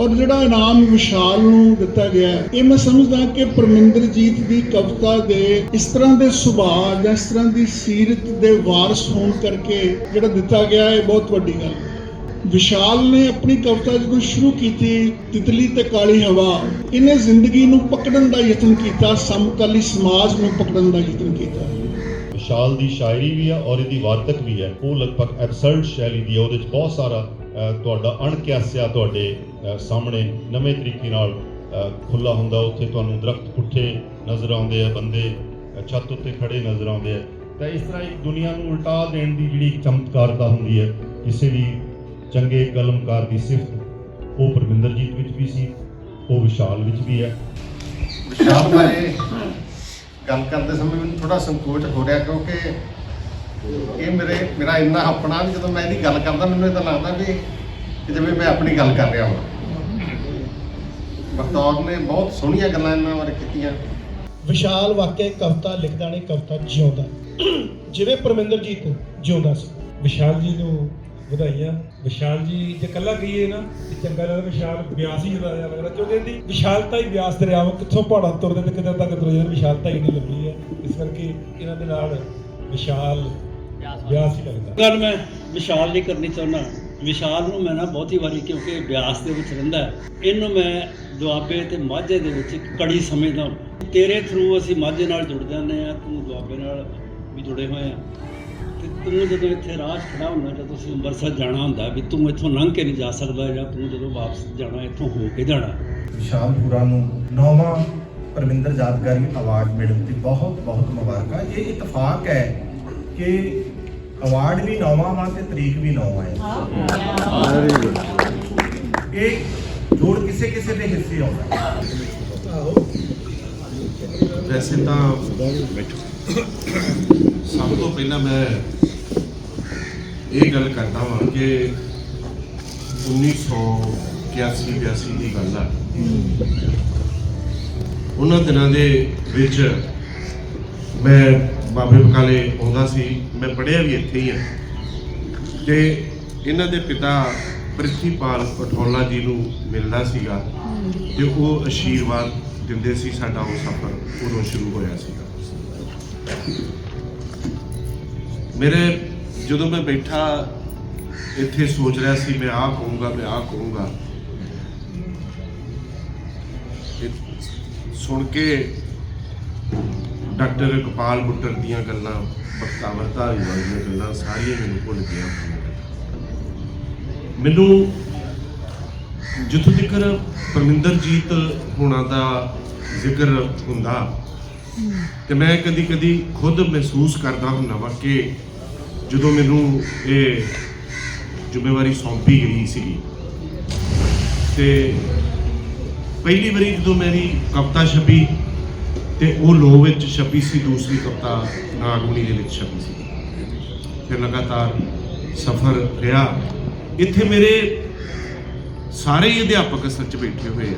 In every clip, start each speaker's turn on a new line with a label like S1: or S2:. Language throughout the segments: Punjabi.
S1: ਔਰ ਜਿਹੜਾ ਇਨਾਮ ਵਿਸ਼ਾਲ ਨੂੰ ਦਿੱਤਾ ਗਿਆ ਹੈ, ਇਹ ਮੈਂ ਸਮਝਦਾ ਕਿ ਪਰਮਿੰਦਰਜੀਤ ਦੀ ਕਵਿਤਾ ਦੇ ਇਸ ਤਰ੍ਹਾਂ ਦੇ ਸੁਭਾਅ ਜਾਂ ਇਸ ਤਰ੍ਹਾਂ ਦੀ ਸੀਰਤ ਦੇ ਵਾਰਸ ਹੋਣ ਕਰਕੇ ਜਿਹੜਾ ਦਿੱਤਾ ਗਿਆ ਇਹ ਬਹੁਤ ਵੱਡੀ ਗੱਲ ਵਿਸ਼ਾਲ ਨੇ ਆਪਣੀ ਕਵਿਤਾ ਜਦੋਂ ਸ਼ੁਰੂ ਕੀਤੀ ਤਿਤਲੀ ਤੇ ਕਾਲੀ ਹਵਾ ਇਹਨੇ ਜ਼ਿੰਦਗੀ ਨੂੰ ਪਕੜਨ ਦਾ ਯਤਨ ਕੀਤਾ ਸਮਕਾਲੀ ਸਮਾਜ ਨੂੰ ਪਕੜਨ ਦਾ ਯਤਨ ਕੀਤਾ।
S2: ਵਿਸ਼ਾਲ ਦੀ ਸ਼ਾਇਰੀ ਵੀ ਆ ਔਰ ਇਹਦੀ ਵਾਰਤਕ ਵੀ ਹੈ। ਉਹ ਲਗਭਗ ਐਬਸਰਡ ਸ਼ੈਲੀ ਦੀ ਹੈ ਉਹਦੇ ਵਿੱਚ ਬਹੁਤ ਸਾਰਾ ਤੁਹਾਡਾ ਅਣਕਿਆਸਿਆ ਤੁਹਾਡੇ ਸਾਹਮਣੇ ਨਵੇਂ ਤਰੀਕੇ ਨਾਲ ਖੁੱਲਾ ਹੁੰਦਾ। ਉੱਥੇ ਤੁਹਾਨੂੰ ਦਰਖਤ ਪੁੱਠੇ ਨਜ਼ਰ ਆਉਂਦੇ ਆ, ਬੰਦੇ ਛੱਤ ਉੱਤੇ ਖੜੇ ਨਜ਼ਰ ਆਉਂਦੇ ਆ। ਤਾਂ ਇਸ ਤਰ੍ਹਾਂ ਇੱਕ ਦੁਨੀਆ ਨੂੰ ਉਲਟਾ ਦੇਣ ਦੀ ਜਿਹੜੀ ਚਮਤਕਾਰਤਾ ਹੁੰਦੀ ਹੈ, ਕਿਸੇ ਵੀ ਚੰਗੇ ਕਲਮਕਾਰ ਦੀ ਸਿਫਤ, ਉਹ ਪਰਮਿੰਦਰਜੀਤ ਵਿੱਚ ਵੀ ਸੀ, ਉਹ ਵਿਸ਼ਾਲ ਵਿੱਚ ਵੀ ਹੈ।
S3: ਵਿਸ਼ਾਲ ਬਾਰੇ ਗੱਲ ਕਰਦੇ ਸਮੇਂ ਮੈਨੂੰ ਥੋੜਾ ਸੰਕੋਚ ਹੋ ਰਿਹਾ, ਕਿਉਂਕਿ ਇਹ ਮੇਰੇ ਮੇਰਾ ਇੰਨਾ ਆਪਣਾ ਵੀ ਜਦੋਂ ਮੈਂ ਇਹਦੀ ਗੱਲ ਕਰਦਾ ਮੈਨੂੰ ਇਹ ਤਾਂ ਲੱਗਦਾ ਵੀ ਕਿ ਜਿਵੇਂ ਮੈਂ ਆਪਣੀ ਗੱਲ ਕਰ ਰਿਹਾ ਹਾਂ। ਬਖਤੌਰ ਨੇ ਬਹੁਤ ਸੋਹਣੀਆਂ ਗੱਲਾਂ ਇਹਨਾਂ ਬਾਰੇ ਕੀਤੀਆਂ।
S4: ਵਿਸ਼ਾਲ ਵਾਕਿਆ ਕਵਿਤਾ ਲਿਖਦਾ ਨਹੀਂ ਕਵਿਤਾ ਜਿਉਂਦਾ। ਜਿਵੇਂ ਪਰਮਿੰਦਰਜੀਤ ਜਿਉਂਦਾ ਸੀ।
S5: ਵਿਸ਼ਾਲ ਜੀ ਨੂੰ ਵਧਾਈਆਂ। ਵਿਸ਼ਾਲ ਜੀ ਜੇ ਕੱਲਾ ਕਹੀਏ ਨਾ ਤੇ ਚੰਗਾ ਲੱਗਦਾ ਵਿਸ਼ਾਲ ਬਿਆਸ ਹੀ ਜ਼ਿਆਦਾ ਲੱਗਦਾ। ਕਿਉਂਕਿ ਇਹਦੀ ਵਿਸ਼ਾਲਤਾ ਹੀ ਬਿਆਸ ਦਰਿਆ ਵਾਂਗ ਕਿੱਥੋਂ ਪਹਾੜਾਂ ਤੁਰਦੇ ਤੇ ਕਿਤੇ ਤੱਕ ਤੁਰ ਜਾਂਦੇ ਵਿਸ਼ਾਲਤਾ ਹੀ ਨਹੀਂ ਲੱਭੀ ਹੈ। ਇਸ ਕਰਕੇ ਇਹਨਾਂ ਦੇ ਨਾਲ ਵਿਸ਼ਾਲ ਬਿਆਸ ਹੀ ਲੱਗਦਾ
S6: ਗੱਲ ਮੈਂ ਵਿਸ਼ਾਲ ਦੀ ਕਰਨੀ ਚਾਹੁੰਦਾ। ਵਿਸ਼ਾਲ ਨੂੰ ਮੈਂ ਨਾ ਬਹੁਤੀ ਵਾਰੀ ਕਿਉਂਕਿ ਬਿਆਸ ਦੇ ਵਿੱਚ ਰਹਿੰਦਾ ਇਹਨੂੰ ਮੈਂ ਦੁਆਬੇ ਤੇ ਮਾਝੇ ਦੇ ਵਿੱਚ ਇੱਕ ਕੜੀ ਸਮਝਦਾ। ਤੇਰੇ ਥਰੂ ਅਸੀਂ ਮਾਝੇ ਨਾਲ ਜੁੜ ਜਾਂਦੇ ਆ ਤੂੰ ਦੁਆਬੇ ਨਾਲ ਵੀ ਜੁੜੇ ਹੋਏ ਆ ਤੇ ਤੂੰ ਜਦੋਂ ਇੱਥੇ ਰਾਹ ਖੜਾ ਹੁੰਦਾ ਜਾਂ ਤੁਸੀਂ ਅੰਮ੍ਰਿਤਸਰ ਜਾਣਾ ਹੁੰਦਾ ਵੀ ਤੂੰ ਇੱਥੋਂ ਲੰਘ ਕੇ ਨਹੀਂ ਜਾ ਸਕਦਾ ਜਾਂ ਤੂੰ ਜਦੋਂ ਵਾਪਸ ਜਾਣਾ ਇੱਥੋਂ ਹੋ ਕੇ ਜਾਣਾ।
S7: ਵਿਸ਼ਾਲਪੁਰਾ ਨੂੰ ਨੌਵਾਂ ਪਰਮਿੰਦਰ ਯਾਦਗਾਰੀ ਅਵਾਰਡ ਮਿਲਣ ਦੀ ਬਹੁਤ ਬਹੁਤ ਮੁਬਾਰਕਾਂ। ਇਹ ਇਤਫਾਕ ਹੈ ਕਿ ਅਵਾਰਡ ਵੀ ਨੌਵਾਂ ਵਾ ਤੇ ਤਰੀਕ ਵੀ ਨੌਵਾਂ ਹੈ। ਇਹ ਜੋੜ ਕਿਸੇ ਕਿਸੇ ਦੇ ਹਿੱਸੇ ਆਉਂਦਾ।
S8: ਵੈਸੇ ਤਾਂ ਸਭ ਤੋਂ ਪਹਿਲਾਂ ਮੈਂ ਇਹ ਗੱਲ ਕਰਦਾ ਹਾਂ ਕਿ 1981 82 ਦੀ ਗੱਲ ਆ। ਉਹਨਾਂ ਦਿਨਾਂ ਦੇ ਵਿੱਚ ਮੈਂ ਬਾਬੇ ਬਕਾਲੇ ਆਉਂਦਾ ਸੀ, ਮੈਂ ਪੜ੍ਹਿਆ ਵੀ ਇੱਥੇ ਹੀ ਆ। ਤੇ ਇਹਨਾਂ ਦੇ ਪਿਤਾ ਪ੍ਰਿਥੀਪਾਲ ਪਠੌਲਾ ਜੀ ਨੂੰ ਮਿਲਦਾ ਸੀਗਾ ਤੇ ਉਹ ਆਸ਼ੀਰਵਾਦ ਦਿੰਦੇ ਸੀ ਸਾਡਾ ਉਹ ਸਫ਼ਰ, ਉਦੋਂ ਸ਼ੁਰੂ ਹੋਇਆ ਸੀਗਾ। ਮੇਰੇ ਜਦੋਂ ਮੈਂ ਬੈਠਾ, ਇੱਥੇ ਸੋਚ ਰਿਹਾ ਸੀ, ਮੈਂ ਆਹ ਕਹੂੰਗਾ, ਮੈਂ ਆਹ ਕਹੂੰਗਾ। ਸੁਣ ਕੇ ਡਾਕਟਰ ਕਪਾਲ ਬੁੱਟਰ ਦੀਆਂ ਗੱਲਾਂ ਬਖਤਾਵਰ ਵਾਲੀਆਂ ਗੱਲਾਂ ਸਾਰੀਆਂ ਮੈਨੂੰ ਭੁੱਲ ਗਈਆਂ ਮੈਨੂੰ ਜਿੱਥੋਂ ਤੱਕ ਪਰਮਿੰਦਰਜੀਤ ਹੋਣਾ ਦਾ ਜ਼ਿਕਰ ਹੁੰਦਾ, ਤੇ ਮੈਂ ਕਦੀ ਕਦੀ ਖੁਦ ਮਹਿਸੂਸ ਕਰਦਾ ਹੁੰਦਾ ਵਾ ਕਿ ਜਦੋਂ ਮੈਨੂੰ ਇਹ ਜ਼ਿੰਮੇਵਾਰੀ ਸੌਂਪੀ ਗਈ ਸੀ ਤੇ ਪਹਿਲੀ ਵਾਰੀ ਜਦੋਂ ਮੇਰੀ ਕਵਿਤਾ ਛਪੀ ਤੇ ਉਹ ਲੋ ਵਿੱਚ ਛਪੀ ਸੀ, ਦੂਸਰੀ ਕਵਿਤਾ ਨਾਗਮਣੀ ਦੇ ਵਿੱਚ ਛਪੀ ਸੀ। ਫਿਰ ਲਗਾਤਾਰ ਸਫ਼ਰ ਰਿਹਾ। ਇੱਥੇ ਮੇਰੇ ਸਾਰੇ ਹੀ ਅਧਿਆਪਕ ਅਸਲ 'ਚ ਬੈਠੇ ਹੋਏ ਆ।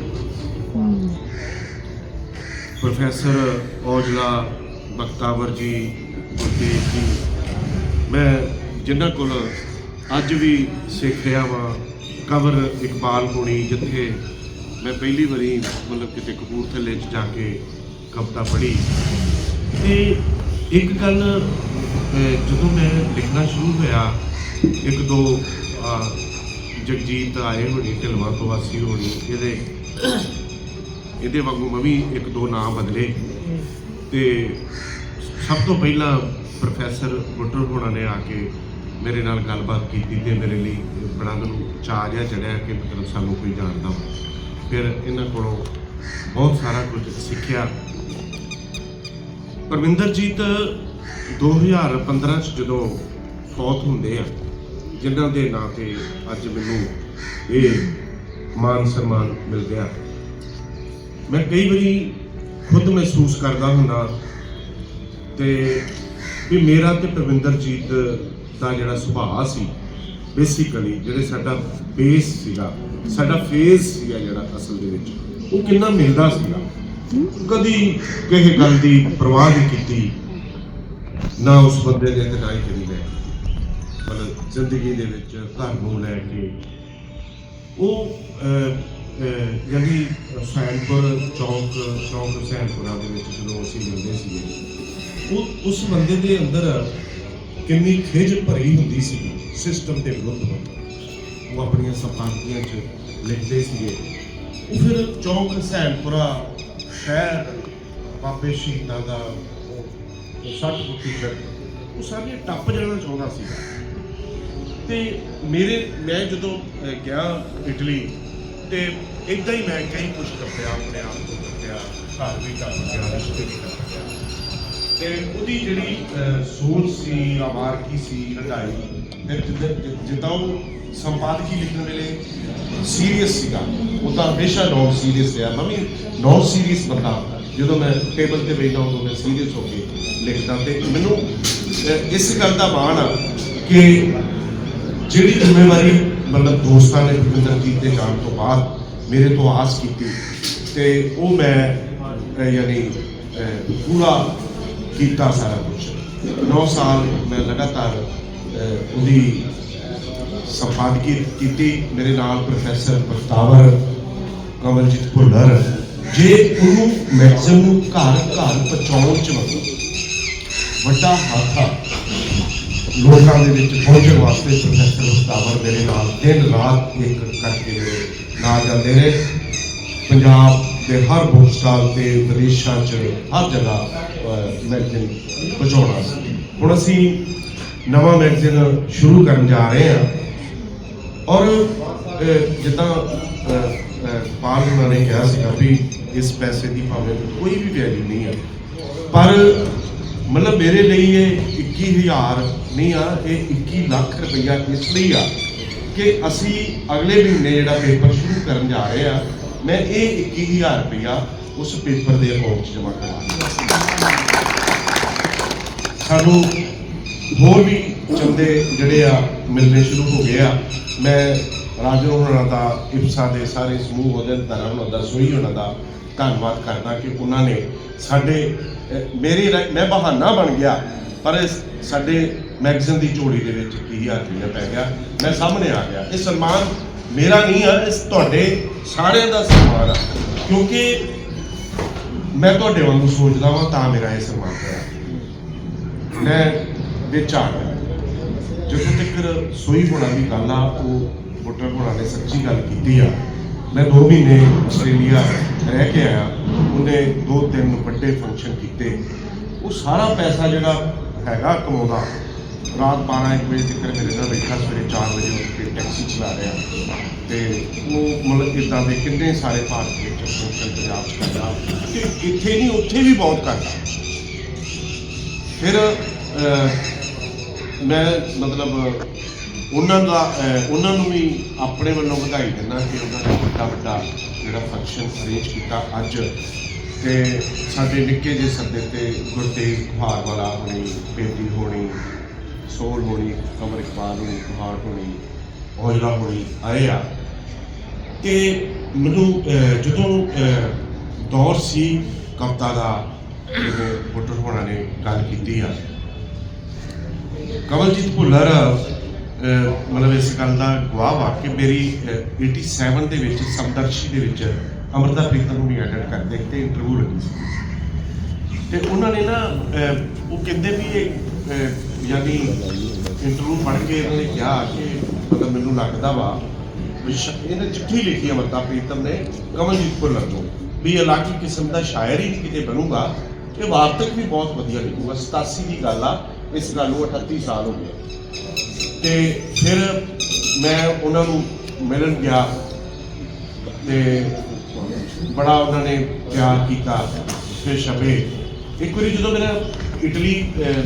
S8: ਪ੍ਰੋਫੈਸਰ ਔਜਲਾ, ਬਖਤਾਵਰ ਜੀ, ਗੁਰਦੇਵ ਜੀ, ਮੈਂ ਜਿਨ੍ਹਾਂ ਕੋਲ ਅੱਜ ਵੀ ਸਿੱਖ ਰਿਹਾ ਵਾਂ, ਕਵਰ ਇਕਬਾਲ ਹੋਣੀ ਜਿੱਥੇ ਮੈਂ ਪਹਿਲੀ ਵਾਰੀ ਮਤਲਬ ਕਿਤੇ ਕਪੂਰਥਲੇ 'ਚ ਜਾ ਕੇ ਕਵਿਤਾ ਪੜ੍ਹੀ। ਤੇ ਇੱਕ ਗੱਲ ਜਦੋਂ ਮੈਂ ਲਿਖਣਾ ਸ਼ੁਰੂ ਹੋਇਆ, ਇੱਕ ਦੋ ਜਗਜੀਤ ਆਏ ਹੋਣੀ ਢਿਲਵਾ ਤੋਂ ਵਾਸੀ ਹੋਣੀ ਇਹਦੇ ਇਹਦੇ ਵਾਂਗੂ ਮੈਂ ਵੀ ਇੱਕ ਦੋ ਨਾਮ ਬਦਲੇ। ਤੇ ਸਭ ਤੋਂ ਪਹਿਲਾਂ ਪ੍ਰੋਫੈਸਰ ਬੁੱਟਰ ਹੋਣਾ ਨੇ ਆ ਕੇ ਮੇਰੇ ਨਾਲ ਗੱਲਬਾਤ ਕੀਤੀ ਤੇ ਮੇਰੇ ਲਈ ਬੜਾ ਮੈਨੂੰ ਚਾਅ ਜਿਹਾ ਚੜਿਆ ਕਿ ਮਤਲਬ ਸਾਨੂੰ ਕੋਈ ਜਾਣਦਾ ਵਾ। ਫਿਰ ਇਹਨਾਂ ਕੋਲੋਂ ਬਹੁਤ ਸਾਰਾ ਕੁਝ ਸਿੱਖਿਆ। ਪਰਵਿੰਦਰਜੀਤ 2015 ਚ ਜਦੋਂ ਫੌਤ ਹੁੰਦੇ ਆ, ਜਿਨ੍ਹਾਂ ਦੇ ਨਾਂ ਤੇ ਅੱਜ ਮੈਨੂੰ ਇਹ ਮਾਨ ਸਨਮਾਨ ਮਿਲ ਗਿਆ। ਮੈਂ ਕਈ ਵਾਰੀ ਖੁਦ ਮਹਿਸੂਸ ਕਰਦਾ ਹੁੰਦਾ ਤੇ ਵੀ ਮੇਰਾ ਤੇ ਪ੍ਰਵਿੰਦਰਜੀਤ ਦਾ ਜਿਹੜਾ ਸੁਭਾਅ ਸੀ ਬੇਸਿਕਲੀ ਜਿਹੜੇ ਸਾਡਾ ਬੇਸ ਸੀਗਾ, ਸਾਡਾ ਫੇਜ਼ ਸੀਗਾ ਜਿਹੜਾ ਅਸਲ ਦੇ ਵਿੱਚ, ਉਹ ਕਿੰਨਾ ਮਿਲਦਾ ਸੀਗਾ। ਕਦੀ ਕਿਸੇ ਗੱਲ ਦੀ ਪਰਵਾਹ ਨਹੀਂ ਕੀਤੀ ਨਾ ਉਸ ਬੰਦੇ ਨੇ ਤੇ ਨਾ ਹੀ ਕਰੀ ਮੈਂ। ਮਤਲਬ ਜ਼ਿੰਦਗੀ ਦੇ ਵਿੱਚ ਘਰ ਨੂੰ ਲੈ ਕੇ ਉਹ ਅਹ, ਅਹ ਯਾਨੀ ਹੁਸੈਨਪੁਰ ਚੌਂਕ ਚੌਂਕ ਹੁਸੈਨਪੁਰਾ ਦੇ ਵਿੱਚ ਜਦੋਂ ਅਸੀਂ ਮਿਲਦੇ ਸੀਗੇ ਉਹ ਉਸ ਬੰਦੇ ਦੇ ਅੰਦਰ ਕਿੰਨੀ ਖਿਜ ਭਰੀ ਹੁੰਦੀ ਸੀ ਸਿਸਟਮ ਦੇ ਵਿਰੁੱਧ ਉਹ ਆਪਣੀਆਂ ਸਫਾਰਤੀਆਂ 'ਚ ਲਿਖਦੇ ਸੀਗੇ। ਉਹ ਫਿਰ ਚੌਂਕ ਹੁਸੈਨਪੁਰਾ ਸ਼ਹਿਰ ਬਾਬੇ ਸ਼ਹੀਦਾਂ ਦਾ ਉਹ ਸੱਟ ਬੁੱਤੀ ਉਹ ਸਾਰੀਆਂ ਟੱਪ ਜਾਣਾ ਚਾਹੁੰਦਾ ਸੀ। ਤੇ ਮੇਰੇ ਮੈਂ ਜਦੋਂ ਗਿਆ ਇਟਲੀ ਤੇ ਇਦਾਂ ਹੀ ਮੈਂ ਕਈ ਕੁਝ ਕਰਦਿਆ ਆਪਣੇ ਆਪ ਨੂੰ ਕਰਦਿਆ ਘਰ ਵੀ ਕਰ ਗਿਆ ਰਿਸ਼ਤੇ ਵੀ ਕਰ ਗਿਆ ਤੇ ਉਹਦੀ ਜਿਹੜੀ ਅਹ, ਸੋਚ ਸੀ ਆਵਾਰਕੀ ਸੀ ਹਟਾਈ ਤੇ ਜਿੱਦਾਂ- ਜਿੱਦਾਂ ਉਹ ਸੰਪਾਦਕੀ ਲਿਖਣ ਵੇਲੇ ਸੀਰੀਅਸ ਸੀਗਾ। ਉਹ ਤਾਂ ਹਮੇਸ਼ਾ ਨੌਨ ਸੀਰੀਅਸ ਰਿਹਾ। ਮੈਂ ਵੀ ਨੌਨ ਸੀਰੀਅਸ ਬੰਦਾ ਜਦੋਂ ਮੈਂ ਟੇਬਲ ਤੇ ਬੈਠਾ ਉਦੋਂ ਮੈਂ ਸੀਰੀਅਸ ਹੋ ਕੇ ਲਿਖਦਾ ਤੇ ਮੈਨੂੰ ਇਸ ਗੱਲ ਦਾ ਮਾਣ ਆ ਕਿ ਜਿਹੜੀ ਜ਼ਿੰਮੇਵਾਰੀ ਮਤਲਬ ਦੋਸਤਾਂ ਨੇ ਭੁਪਿੰਦਰਜੀਤ ਦੇ ਜਾਣ ਤੋਂ ਬਾਅਦ ਮੇਰੇ ਤੋਂ ਆਸ ਕੀਤੀ ਤੇ ਉਹ ਮੈਂ ਯਾਨੀ ਪੂਰਾ ਕੀਤਾ ਸਾਰਾ ਕੁਝ 9 ਸਾਲ ਮੈਂ ਲਗਾਤਾਰ ਉਹਦੀ ਸੰਪਾਦਕੀ ਕੀਤੀ ਮੇਰੇ ਨਾਲ ਪ੍ਰੋਫੈਸਰ ਬਖਤਾਵਰ ਕਮਲਜੀਤ ਭੁੱਲਰ। ਜੇ ਉਹਨੂੰ ਮੈਗਜ਼ੀਨ ਨੂੰ ਘਰ ਘਰ ਪਹੁੰਚਾਉਣ ਚ ਵੱਡਾ ਹੱਥ ਆ ਲੋਕਾਂ ਦੇ ਵਿੱਚ ਪਹੁੰਚਣ ਵਾਸਤੇ ਪ੍ਰੋਫੈਸਰ ਮੁਸਤਾਫਰ ਮੇਰੇ ਨਾਲ ਦਿਨ ਰਾਤ ਇੱਕ ਕਰਕੇ ਮੇਰੇ ਨਾਲ ਜਾਂਦੇ ਨੇ। ਪੰਜਾਬ ਦੇ ਹਰ ਬੁੱਕ ਸਟਾਲ ਤੇ ਵਿਦੇਸ਼ਾਂ 'ਚ ਹਰ ਜਗ੍ਹਾ ਮੈਗਜ਼ੀਨ ਪਹੁੰਚਾਉਣਾ ਹੁਣ ਅਸੀਂ ਨਵਾਂ ਮੈਗਜ਼ੀਨ ਸ਼ੁਰੂ ਕਰਨ ਜਾ ਰਹੇ ਹਾਂ। ਔਰ ਜਿੱਦਾਂ ਅਹ, ਪਾਲ ਉਹਨਾਂ ਨੇ ਕਿਹਾ ਸੀਗਾ ਵੀ ਇਸ ਪੈਸੇ ਦੀ ਭਾਵੇਂ ਕੋਈ ਵੀ ਵੈਲਿਊ ਨਹੀਂ ਹੈ ਪਰ ਮਤਲਬ ਮੇਰੇ ਲਈ ਇਹ 21000 ਨਹੀਂ ਆ ਇਹ 21 ਲੱਖ ਰੁਪਈਆ ਇਸ ਲਈ ਆ ਕਿ ਅਸੀਂ ਅਗਲੇ ਮਹੀਨੇ ਜਿਹੜਾ ਪੇਪਰ ਸ਼ੁਰੂ ਕਰਨ ਜਾ ਰਹੇ ਆ ਮੈਂ ਇਹ 21000 ਰੁਪਈਆ ਉਸ ਪੇਪਰ ਦੇ ਅਕਾਊਂਟ 'ਚ ਜਮ੍ਹਾਂ ਕਰਵਾ ਸਾਨੂੰ ਹੋਰ ਵੀ ਚੰਦੇ ਜਿਹੜੇ ਆ ਮਿਲਣੇ ਸ਼ੁਰੂ ਹੋ ਗਏ ਆ। ਮੈਂ ਰਾਜਨ ਹੋਣਾ ਦਾ ਇਫਸਾ ਦੇ ਸਾਰੇ ਸਮੂਹ ਉਹਦੇ ਧਰਮ ਹੋਣਾ ਦਾ ਸੋਈ ਹੋਣਾ ਦਾ ਧੰਨਵਾਦ ਕਰਦਾ ਕਿ ਉਹਨਾਂ ਨੇ ਸਾਡੇ ਅਹ, ਮੇਰੀ ਮੈਂ ਬਹਾਨਾ ਬਣ ਗਿਆ ਪਰ ਸਾਡੇ ਮੈਗਜ਼ੀਨ ਦੀ ਝੋਲੀ ਦੇ ਵਿੱਚ 20000 ਰੁਪਇਆ ਪੈ ਗਿਆ। ਮੈਂ ਸਾਹਮਣੇ ਆ ਗਿਆ। ਇਹ ਸਨਮਾਨ ਮੇਰਾ ਨਹੀਂ ਆ ਇਸ ਤੁਹਾਡੇ ਸਾਰਿਆਂ ਦਾ ਸਨਮਾਨ ਆ। ਕਿਉਂਕਿ ਮੈਂ ਤੁਹਾਡੇ ਵਾਂਗੂ ਸੋਚਦਾ ਵਾਂ ਤਾਂ ਮੇਰਾ ਇਹ ਸਨਮਾਨ ਹੋਇਆ। ਮੈਂ ਵਿੱਚ ਆ ਜਦੋਂ ਤੱਕ ਸੋਈ ਹੋਣਾ ਦੀ ਗੱਲ ਆ, ਉਹ ਬੁੱਟਰ ਹੋਣਾ ਨੇ ਸੱਚੀ ਗੱਲ ਕੀਤੀ ਆ। ਮੈਂ 2 ਮਹੀਨੇ ਆਸਟ੍ਰੇਲੀਆ ਰਹਿ ਕੇ ਆਇਆ। ਉਹਨੇ ਦੋ ਤਿੰਨ ਵੱਡੇ ਫੰਕਸ਼ਨ ਕੀਤੇ। ਉਹ ਸਾਰਾ ਪੈਸਾ ਜਿਹੜਾ ਹੈਗਾ ਕਮਾਉਂਦਾ, ਰਾਤ 12 ਇੱਕ ਵਜੇ ਤੱਕ ਮੇਰੇ ਨਾਲ ਬੈਠਾ, ਸਵੇਰੇ 4 ਵਜੇ ਉੱਠ ਕੇ ਟੈਕਸੀ ਚਲਾ ਰਿਹਾ। ਤੇ ਉਹ ਮਤਲਬ ਇਦਾਂ ਦੇ ਕਿੰਨੇ ਸਾਰੇ ਭਾਰਤ ਵਿੱਚ ਫੰਕਸ਼ਨ ਪੰਜਾਬ ਚ ਕਰਦਾ। ਤੇ ਇੱਥੇ ਨਹੀਂ, ਉੱਥੇ ਵੀ ਬਹੁਤ ਕਰਦਾ। ਫਿਰ ਮੈਂ ਮਤਲਬ, ਉਹਨਾਂ ਦਾ ਉਹਨਾਂ ਨੂੰ ਵੀ ਆਪਣੇ ਵੱਲੋਂ ਵਧਾਈ ਦਿੰਦਾ ਕਿ ਉਹਨਾਂ ਨੇ ਵੱਡਾ ਵੱਡਾ ਜਿਹੜਾ ਫੰਕਸ਼ਨ ਅਰੇਂਜ ਕੀਤਾ ਅੱਜ। ਤੇ ਸਾਡੇ ਨਿੱਕੇ ਜਿਹੇ ਸੱਦੇ ਤੇ ਗੁਰਤੇਜ ਕੁਹਾਰ ਵਾਲਾ ਹੋਣੀ ਬੇਟੀ ਹੋਣੀ ਸੋਲ ਹੋਣੀ ਕਮਰ ਇਕਬਾਲ ਹੋਣੀ ਕੁਹਾਰ ਹੋਣੀ, ਔਜਲਾ ਹੋਣੀ, ਆਏ ਆ। ਤੇ ਮੈਨੂੰ ਜਦੋਂ ਦੌਰ ਸੀ ਕਵਤਾ ਦਾ ਜਦੋਂ ਬੁੱਟਰ ਹੋਣਾ ਨੇ ਗੱਲ ਕੀਤੀ ਆ ਕਮਲਜੀਤ ਭੁੱਲਰ ਮਤਲਬ ਇਸ ਗੱਲ ਦਾ ਗਵਾਹ ਵਾ ਕਿ ਮੇਰੀ ਅਹ, 87 ਦੇ ਵਿੱਚ ਸਮਦਰਸ਼ੀ ਦੇ ਵਿੱਚ ਅਮਰਤਾ ਪ੍ਰੀਤਮ ਨੂੰ ਵੀ ਅਟੈਂਡ ਕਰਦੇ ਤੇ ਇੰਟਰਵਿਊ ਲੱਗੀ ਸੀ। ਤੇ ਉਹਨਾਂ ਨੇ ਨਾ ਉਹ ਕਹਿੰਦੇ ਵੀ ਇਹ ਯਾਨੀ ਇੰਟਰਵਿਊ ਪੜ੍ਹ ਕੇ ਇਹਨਾਂ ਨੇ ਕਿਹਾ ਕਿ ਮਤਲਬ ਮੈਨੂੰ ਲੱਗਦਾ ਵਾ ਇਹਨੇ ਚਿੱਠੀ ਲਿਖੀ ਅਮਰਤਾ ਪ੍ਰੀਤਮ ਨੇ ਕਮਲਜੀਤ ਭੁੱਲਰ ਨੂੰ ਵੀ ਅਲੱਗ ਹੀ ਕਿਸਮ ਦਾ ਸ਼ਾਇਰ ਹੀ ਨਹੀਂ ਕਿਤੇ ਬਣੂਗਾ ਇਹ ਵਾਰਤਕ ਵੀ ਬਹੁਤ ਵਧੀਆ ਲਿਖੂਗਾ 87 ਦੀ ਗੱਲ ਆ। ਇਸ ਗੱਲ ਨੂੰ 38 ਸਾਲ ਹੋ ਗਏ। ਤੇ ਫਿਰ ਮੈਂ ਉਹਨਾਂ ਨੂੰ ਮਿਲਣ ਗਿਆ ਤੇ ਬੜਾ ਉਹਨਾਂ ਨੇ ਪਿਆਰ ਕੀਤਾ ਫਿਰ ਸ਼ਬੇ ਇੱਕ ਵਾਰੀ ਜਦੋਂ ਮੇਰਾ ਇਟਲੀ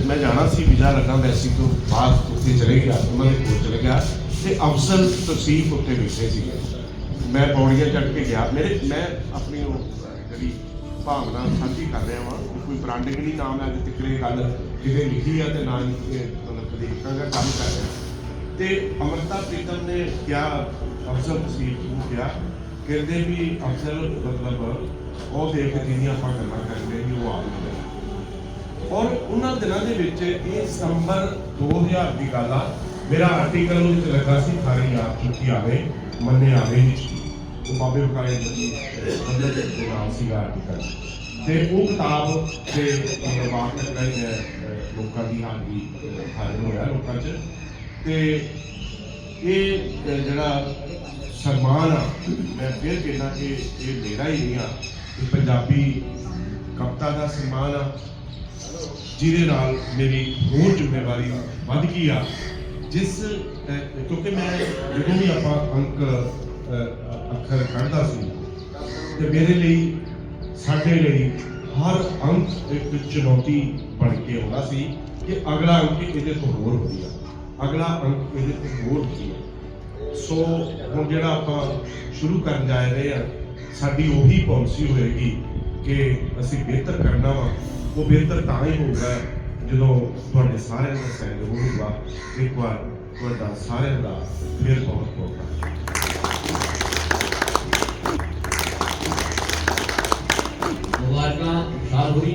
S8: ਮੈਂ ਜਾਣਾ ਸੀ ਵੀਜ਼ਾ ਲੱਗਾ ਵੈਸੀ ਤੋਂ ਬਾਅਦ ਉੱਥੇ ਚਲੇ ਗਿਆ, ਉਹਨਾਂ ਦੇ ਕੋਲ ਚਲੇ ਗਿਆ ਤੇ ਅਫਸਰ ਤਸੀਫ ਉੱਤੇ ਬੈਠੇ ਸੀ ਮੈਂ ਪੌੜੀਆਂ ਚੜ੍ਹ ਕੇ ਗਿਆ। ਮੇਰੇ, ਮੈਂ ਆਪਣੀ ਉਹ ਜਿਹੜੀ ਭਾਵਨਾ ਸਾਂਝੀ ਕਰ ਰਿਹਾ ਵਾਂ ਕਿ ਕੋਈ ਬ੍ਰਾਂਡਿੰਗ ਨਹੀਂ ਨਾਮ ਹੈ ਤੇ ਇਹ ਗੱਲ ਕਿਤੇ ਲਿਖੀ ਆ ਤੇ ਨਾ ਹੀ ਇਹ ਮਤਲਬ ਕਦੇ ਲਿਖਾਂਗਾ ਕੰਮ ਕਰ ਰਿਹਾ। ਤੇ ਅਮਰਤਾ ਪ੍ਰੀਤਮ ਨੇ ਕਿਹਾ ਅਫਸਰ ਤਸੀਫ ਨੂੰ ਕਿਹਾ, ਕਹਿੰਦੇ ਵੀ ਅਫਸਰ ਮਤਲਬ ਉਹ ਦੇਖ ਕੇ ਜਿਹੜੀਆਂ ਆਪਾਂ ਗੱਲਾਂ ਕਰਦੇ ਵੀ ਉਹ ਆ ਗਏ ਔਰ ਉਹਨਾਂ ਦਿਨਾਂ ਦੇ ਵਿੱਚ ਇਹ ਸਤੰਬਰ 2000 ਦੀ ਗੱਲ ਆ, ਮੇਰਾ ਆਰਟੀਕਲ ਉਹਦੇ ਵਿੱਚ ਲੱਗਾ ਸੀ, ਖਾਰੀ ਆਪ ਚੁੱਕੀ ਆਵੇ, ਮੰਨੇ ਆਵੇ ਵਿੱਚ ਉਹ ਬਾਬੇ ਬਕਾਲੇ ਜੀ ਬੰਦੇ ਦੇ ਨਾਮ ਸੀਗਾ ਆਰਟੀਕਲ ਤੇ ਉਹ ਕਿਤਾਬ ਦੇ ਵਾਕ ਕਰਾਈ ਹੈ ਲੋਕਾਂ ਦੀ ਹਾਜ਼ਰੀ ਹਾਜ਼ਰ ਹੋਇਆ ਲੋਕਾਂ 'ਚ। ਤੇ ਇਹ ਜਿਹੜਾ ਸਨਮਾਨ ਆ, ਮੈਂ ਫਿਰ ਕਹਿੰਦਾ ਕਿ ਇਹ ਮੇਰਾ ਹੀ ਨਹੀਂ ਆ। ਇਹ ਪੰਜਾਬੀ ਕਵਿਤਾ ਦਾ ਸਨਮਾਨ ਆ, ਜਿਹਦੇ ਨਾਲ ਮੇਰੀ ਹੋਰ ਜ਼ਿੰਮੇਵਾਰੀ ਵੱਧ ਗਈ ਆ। ਜਿਸ ਕਿਉਂਕਿ ਮੈਂ ਜਦੋਂ ਵੀ ਆਪਾਂ ਅੰਕ ਅੱਖਰ ਕੱਢਦਾ ਸੀ, ਤੇ ਮੇਰੇ ਲਈ ਸਾਡੇ ਲਈ ਹਰ ਅੰਕ ਇੱਕ ਚੁਣੌਤੀ ਬਣ ਕੇ ਆਉਂਦਾ ਸੀ ਕਿ ਅਗਲਾ ਅੰਕ ਇਹਦੇ ਤੋਂ ਹੋਰ ਵਧੀਆ ਅਗਲਾ ਅੰਕ ਇਹਦੇ ਤੋਂ ਹੋਰ ਵਧੀਆ ਸੋ ਹੁਣ ਜਿਹੜਾ ਆਪਾਂ ਸ਼ੁਰੂ ਕਰਨ ਜਾ ਰਹੇ ਆ, ਸਾਡੀ ਉਹੀ ਪਾਲਿਸੀ ਹੋਏਗੀ ਕਿ ਅਸੀਂ ਬਿਹਤਰ ਕਰਨਾ ਵਾ। ਉਹ ਬਿਹਤਰ ਤਾਂ ਹੀ ਹੋਊਗਾ ਜਦੋਂ ਤੁਹਾਡੇ ਸਾਰਿਆਂ ਦਾ ਸਹਿਯੋਗ ਹੋਊਗਾ। ਇੱਕ ਵਾਰ ਤੁਹਾਡਾ ਸਾਰਿਆਂ ਦਾ ਫਿਰ ਬਹੁਤ ਬਹੁਤ ਧੰਨਵਾਦ
S9: ਮੁਬਾਰਕਾਂ ਸਾਲ ਹੋਈ